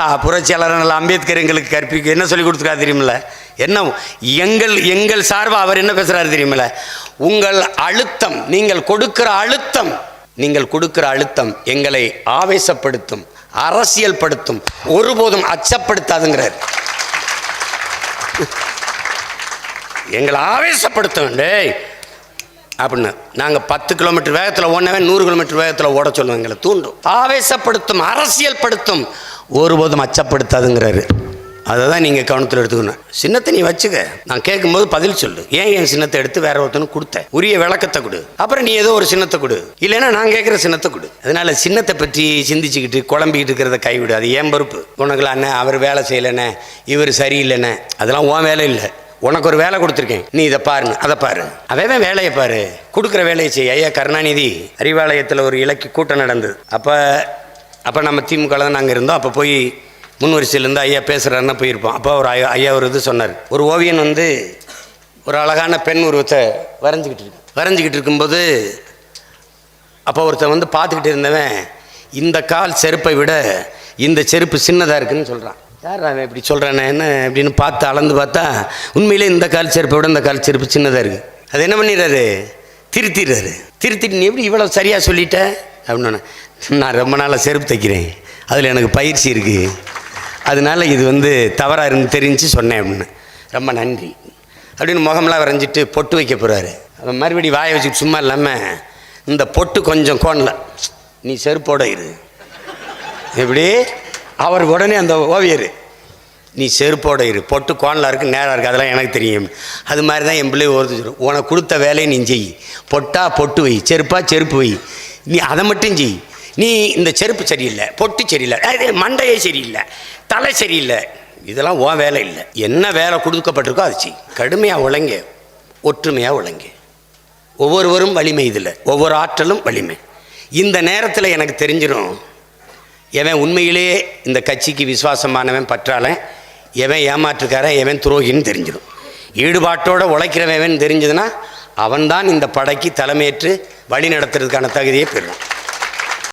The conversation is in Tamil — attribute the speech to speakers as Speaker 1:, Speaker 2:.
Speaker 1: ஆ, புரட்சியாளர் அம்பேத்கர் எங்களுக்கு கற்பிக்க என்ன சொல்லி கொடுத்துருக்காரு தெரியுமில்ல? என்ன எங்கள் எங்கள் சார்பாக அவர் என்ன பேசுகிறாரு தெரியுமில்ல? உங்கள் அழுத்தம் நீங்கள் கொடுக்கிற அழுத்தம் நீங்கள் கொடுக்கிற அழுத்தம் எங்களை ஆவேசப்படுத்தும் அரசியல் படுத்தும் ஒருபோதும் அச்சப்படுத்தாதுங்கிறார். எங்களை ஆவேசப்படுத்தும் டேய் அப்படின்னு. நாங்கள் பத்து கிலோமீட்டர் வேகத்தில் ஓடனவே நூறு கிலோமீட்டர் வேகத்தில் ஓட சொல்லுவோம் எங்களை தூண்டும். ஆவேசப்படுத்தும் அரசியல் படுத்தும் ஒருபோதும் அச்சப்படுத்தாதுங்கிறாரு. அதை தான் நீங்கள் கவனத்தில் எடுத்துக்கணும். சின்னத்தை நீ வச்சுக்க. நான் கேட்கும்போது பதில் சொல்லு. ஏன் என் சின்னத்தை எடுத்து வேற ஒருத்தனுக்கு கொடுத்த? உரிய விளக்கத்தை கொடு. அப்புறம் நீ ஏதோ ஒரு சின்னத்தை கொடு. இல்லைன்னா நான் கேட்குற சின்னத்தை கொடு. அதனால சின்னத்தை பற்றி சிந்திச்சுக்கிட்டு குழம்பிக்கிட்டு இருக்கிறத கைவிடு. அது ஏன் பொறுப்பு? உனக்குலாண்ணே அவர் வேலை செய்யலைண்ணே. இவர் சரியில்லைண்ணே. அதெல்லாம் உன் வேலை இல்லை. உனக்கு ஒரு வேலை கொடுத்துருக்கேன். நீ இதை பாருங்க அதை பாரு. அவன் வேலையை பாரு? கொடுக்குற வேலையை செய். ஐயா கருணாநிதி அறிவாலயத்தில் ஒரு இலக்கிய கூட்டம் நடந்தது. அப்போ அப்போ நம்ம திமுக தான் நாங்கள் இருந்தோம். அப்போ போய் முன் வரிசையிலேருந்து ஐயா பேசுகிறாருன்னா போயிருப்போம். அப்போ ஒரு ஐயா ஐயா ஒரு இது சொன்னார். ஒரு ஓவியன் வந்து ஒரு அழகான பெண் உருவத்தை வரைஞ்சிக்கிட்டு இருக்கு. வரைஞ்சிக்கிட்டு இருக்கும்போது அப்போ ஒருத்தன் வந்து பார்த்துக்கிட்டு இருந்தவன் இந்த கால் செருப்பை விட இந்த செருப்பு சின்னதாக இருக்குன்னு சொல்கிறான் யார் அவன் இப்படி சொல்கிறானே என்ன அப்படின்னு பார்த்து அளந்து பார்த்தா உண்மையிலே இந்த கால் செருப்பை விட இந்த கால் செருப்பு சின்னதாக இருக்குது அது என்ன பண்ணிடுறாரு? திருத்திடுறாரு. திருத்திட்டு நீ எப்படி இவ்வளோ சரியாக சொல்லிட்டேன் அப்படின்னு நான் ரொம்ப நாளாக செருப்பு தைக்கிறேன். அதில் எனக்கு பயிற்சி இருக்குது அதனால இது வந்து தவறாக இருந்து தெரிஞ்சு சொன்னேன் அப்படின்னு. ரொம்ப நன்றி. அப்படின்னு முகம்லாம் வரைஞ்சிட்டு பொட்டு வைக்க போகிறாரு அவன் மறுபடியும் வாயை வச்சுட்டு சும்மா இல்லாமல் இந்த பொட்டு கொஞ்சம் கோணல. நீ செருப்போட இரு. எப்படி? அவர் உடனே அந்த ஓவியர் நீ செருப்போட இரு. பொட்டு கோணலாக இருக்கு நேராக இருக்குது அதெல்லாம் எனக்கு தெரியும். அது மாதிரி தான் என் பிள்ளை ஒருத்தர் உனக்கு கொடுத்த வேலையை நீ செய். பொட்டா பொட்டு வை. செருப்பா செருப்பு வை. நீ அதை மட்டும் செய். நீ இந்த செருப்பு சரியில்லை பொட்டு சரியில்லை மண்டையே சரியில்லை தலை சரியில்லை. இதெல்லாம் உன் வேலை இல்லை. என்ன வேலை கொடுக்கப்பட்டிருக்கோ அது செய். கடுமையாக உழைங்க ஒற்றுமையாக உழைங்க. ஒவ்வொருவரும் வலிமை இதில் ஒவ்வொரு ஆற்றலும் வலிமை. இந்த நேரத்தில் எனக்கு தெரிஞ்சிடும் எவன் உண்மையிலேயே இந்த கட்சிக்கு விசுவாசமானவன் பற்றாளன் எவன் ஏமாற்றுக்காரன் எவன் துரோகின்னு தெரிஞ்சிடும். ஈடுபாட்டோடு உழைக்கிறவன் தெரிஞ்சதுன்னா அவன்தான் இந்த படைக்கு தலைமையேற்று வழி நடத்துறதுக்கான தகுதியை பெறும்